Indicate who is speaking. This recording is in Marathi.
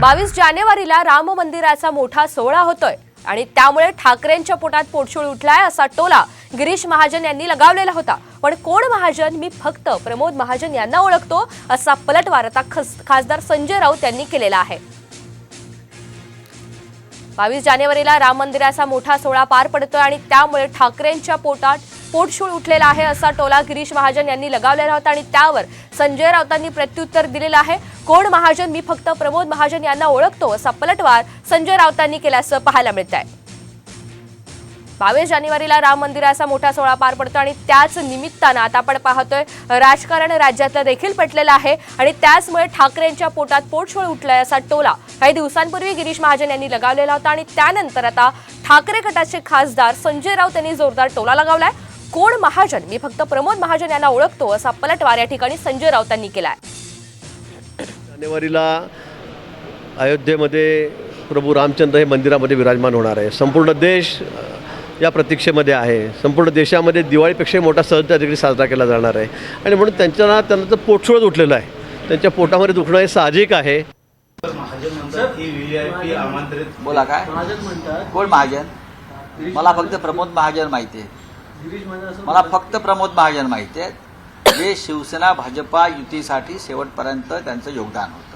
Speaker 1: बावीस जानेवारीला राम मंदिराचा मोठा सोहळा होतोय आणि त्यामुळे ठाकरेंच्या पोटात पोटशूळ उठलाय असा टोला गिरीश महाजन यांनी लगावलेला होता. पण कोण महाजन? मी फक्त प्रमोद महाजन यांना ओळखतो असा पलटवार आता खासदार संजय राऊत यांनी केलेला आहे. बावीस जानेवारीला राम मंदिराचा मोठा सोहळा पार पडतोय आणि त्यामुळे ठाकरेंच्या पोटात पोटशूळ उठलेला आहे असा टोला गिरीश महाजन यांनी लगावलेला होता आणि त्यावर संजय राऊतांनी प्रत्युत्तर दिलेलं आहे. कोण महाजन? मी फक्त प्रमोद महाजन यांना ओळखतो असा पलटवार संजय राऊतांनी केल्याचं पाहायला मिळत आहे बावीस जानेवारीला राम मंदिराचा मोठा सोहळा पार पडतो आणि त्याच निमित्तानं आता आपण पाहतोय राजकारण राज्यातलं देखील पटलेलं आहे आणि त्याचमुळे ठाकरेंच्या पोटात पोटशोळ उठलाय असा टोला काही दिवसांपूर्वी गिरीश महाजन यांनी लगावलेला होता आणि त्यानंतर आता ठाकरे गटाचे खासदार संजय राऊत यांनी जोरदार टोला लगावलाय. कोण महाजन? मी फक्त प्रमोद महाजन यांना ओळखतो असा पलटवार या ठिकाणी संजय राऊतांनी केलाय.
Speaker 2: जानेवारीला अयोध्येमध्ये प्रभू रामचंद्र हे मंदिरामध्ये विराजमान होणार आहे. संपूर्ण देश या प्रतीक्षेमध्ये आहे. संपूर्ण देशामध्ये दिवाळीपेक्षा मोठा सण त्या ठिकाणी साजरा केला जाणार आहे. आणि म्हणून त्यांच्या त्यांना तर पोटशोळच उठलेलं आहे. त्यांच्या पोटामध्ये दुखणं हे साहजिक आहे.
Speaker 3: महाजन म्हणतात की व्हीआयपी आमंत्रित
Speaker 4: बोला काय?
Speaker 5: महाजन म्हणतात
Speaker 4: कोण महाजन? मला फक्त प्रमोद महाजन माहिती आहे. मला फक्त प्रमोद महाजन माहिती आहेत. जे शिवसेना भाजपा युतीसाठी शेवटपर्यंत त्यांचं योगदान होतं.